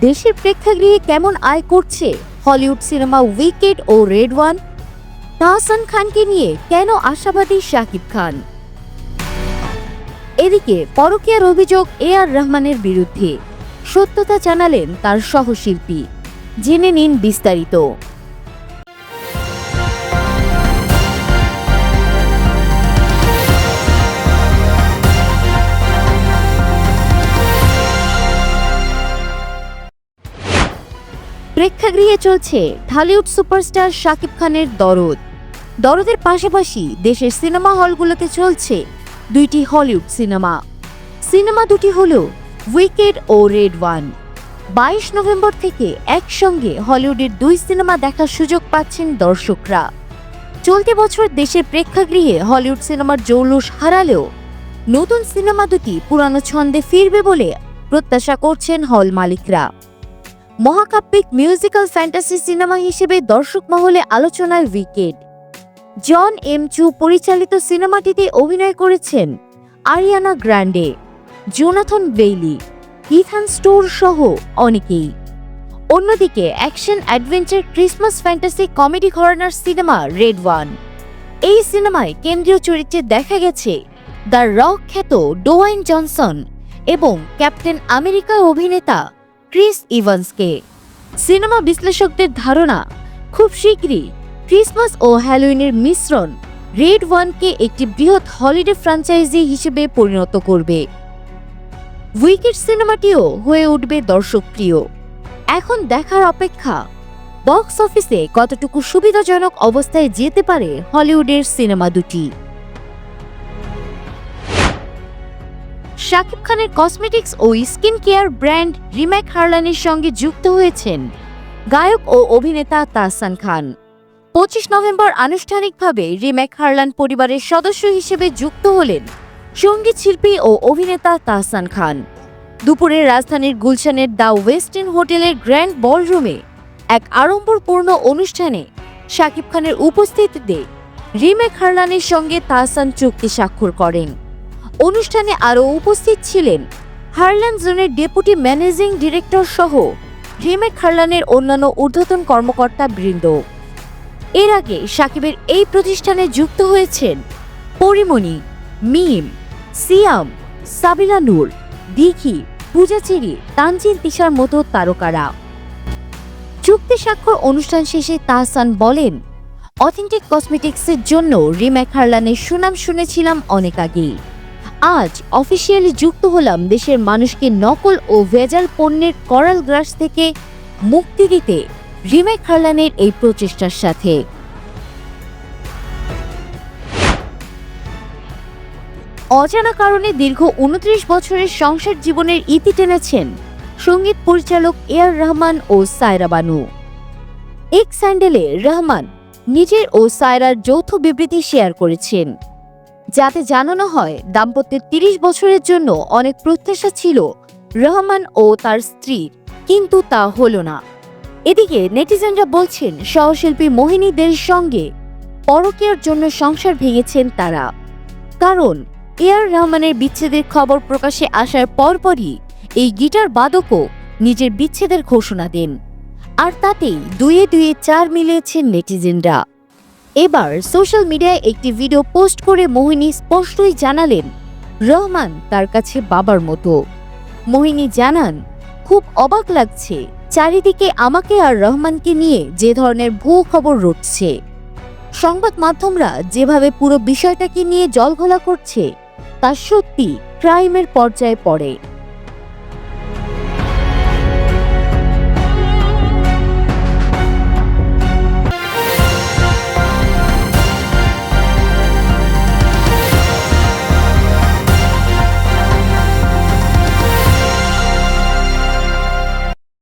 দেশের প্রেক্ষাগৃহে কেমন আয় করছে? হলিউড সিনেমা উইকেট ও রেড ওয়ান? তাহসান খানকে নিয়ে কেন আশাবাদী শাকিব খান? এদিকে পরকীয়ার অভিযোগ এ আর রহমানের বিরুদ্ধে। সত্যতা জানালেন তার সহশিল্পী। জেনে নিন বিস্তারিত। প্রেক্ষাগৃহে চলছে ঢালিউড সুপারস্টার শাকিব খানের দরদ। দরদের পাশাপাশি দেশের সিনেমা হলগুলোতে চলছে দুইটি হলিউড সিনেমা। সিনেমা দুটি হল উইকেড ও রেড ওয়ান। বাইশ নভেম্বর থেকে একসঙ্গে হলিউডের দুই সিনেমা দেখার সুযোগ পাচ্ছেন দর্শকরা। চলতি বছর দেশের প্রেক্ষাগৃহে হলিউড সিনেমার জৌলুস হারালেও নতুন সিনেমা দুটি পুরানো ছন্দে ফিরবে বলে প্রত্যাশা করছেন হল মালিকরা। মহাকাব্যিক মিউজিক্যাল ফ্যান্টাসি সিনেমা হিসেবে দর্শক মহলে আলোচনায় উইকেড জন এম চু পরিচালিত সিনেমাটিতে অভিনয় করেছেন Ariana Grande, Jonathan Bailey, Ethan store সহ অনেকেই। অন্যদিকে action adventure Christmas fantasy comedy ঘরানার সিনেমা রেড ওয়ান। এই সিনেমায় কেন্দ্রীয় চরিত্রে দেখা গেছে দ্য রক খ্যাত ডোয়াইন জনসন এবং ক্যাপ্টেন আমেরিকা অভিনেতা ক্রিস ইভান্সকে। সিনেমা বিশ্লেষকদের ধারণা, খুব শীঘ্রই ক্রিসমাস ও হ্যালোইনের মিশ্রণ রেড ওয়ানকে একটি বৃহৎ হলিডে ফ্র্যাঞ্চাইজি হিসেবে পরিণত করবে। উইকেট সিনেমাটিও হয়ে উঠবে দর্শকপ্রিয়। এখন দেখার অপেক্ষা, বক্স অফিসে কতটুকু সুবিধাজনক অবস্থায় যেতে পারে হলিউডের সিনেমা দুটি? শাকিব খানের কসমেটিক্স ও স্কিন কেয়ার ব্র্যান্ড রিম্যাক হারলানের সঙ্গে যুক্ত হয়েছেন গায়ক ও অভিনেতা তাহসান খান। পঁচিশ নভেম্বর আনুষ্ঠানিকভাবে রিম্যাক হারলান পরিবারের সদস্য হিসেবে যুক্ত হলেন সংগীত শিল্পী ও অভিনেতা তাহসান খান। দুপুরে রাজধানীর গুলশানের দ্য ওয়েস্টার্ন হোটেলের গ্র্যান্ড বলরুমে এক আড়ম্বরপূর্ণ অনুষ্ঠানে শাকিব খানের উপস্থিতিতে রিমেক হারলানের সঙ্গে তাহসান চুক্তি স্বাক্ষর করেন। অনুষ্ঠানে আরও উপস্থিত ছিলেন হারলান জোনের ডেপুটি ম্যানেজিং ডিরেক্টর সহ রিমেক হারলানের অন্যান্য ঊর্ধ্বতন কর্মকর্তা বৃন্দ। এর আগে সাকিবের এই প্রতিষ্ঠানে যুক্ত হয়েছেন পরিমণি, মিম, সিয়াম, সাবিলা নূর, দিঘি পূজাচেরি তানজিন তিশার মতো তারকারা। চুক্তি স্বাক্ষর অনুষ্ঠান শেষে তাহসান বলেন, অথেন্টিক কসমেটিক্সের জন্য রিম্যাক হারলানের সুনাম শুনেছিলাম অনেক আগেই। আজ অফিসিয়ালি যুক্ত হলাম দেশের মানুষকে নকল ও ভেজাল পণ্যের করাল গ্রাস থেকে মুক্তি দিতে রিমেক হারলানের এই প্রচেষ্টার সাথে। অজানা কারণে দীর্ঘ উনত্রিশ বছরের সংসার জীবনের ইতি টেনেছেন সংগীত পরিচালক এ আর রহমান ও সায়রা বানু। এক স্যান্ডেলে রহমান নিজের ও সায়রার যৌথ বিবৃতি শেয়ার করেছেন। যাতে জানানো হয় দাম্পত্যের তিরিশ বছরের জন্য অনেক প্রত্যাশা ছিল রহমান ও তার স্ত্রীর কিন্তু তা হলো না। এদিকে নেটিজেনরা বলছেন, সহশিল্পী মোহিনীদের সঙ্গে পরকীয়ার জন্য সংসার ভেঙেছেন তারা। কারণ এ আর রহমানের বিচ্ছেদের খবর প্রকাশে আসার পরপরই এই গিটার বাদকও নিজের বিচ্ছেদের ঘোষণা দেন। আর তাতেই দুয়ে দুয়ে চার মিলিয়েছেন নেটিজেনরা। এবার সোশ্যাল মিডিয়ায় একটি ভিডিও পোস্ট করে মোহিনী স্পষ্টই জানালেন, রহমান তার কাছে বাবার মতো। মোহিনী জানান, খুব অবাক লাগছে, চারিদিকে আমাকে আর রহমানকে নিয়ে যে ধরনের ভুয়ো খবর রটছে। সংবাদ মাধ্যমরা যেভাবে পুরো বিষয়টাকে নিয়ে জলঘোলা করছে, তা সত্যি ক্রাইমের পর্যায়ে পড়ে।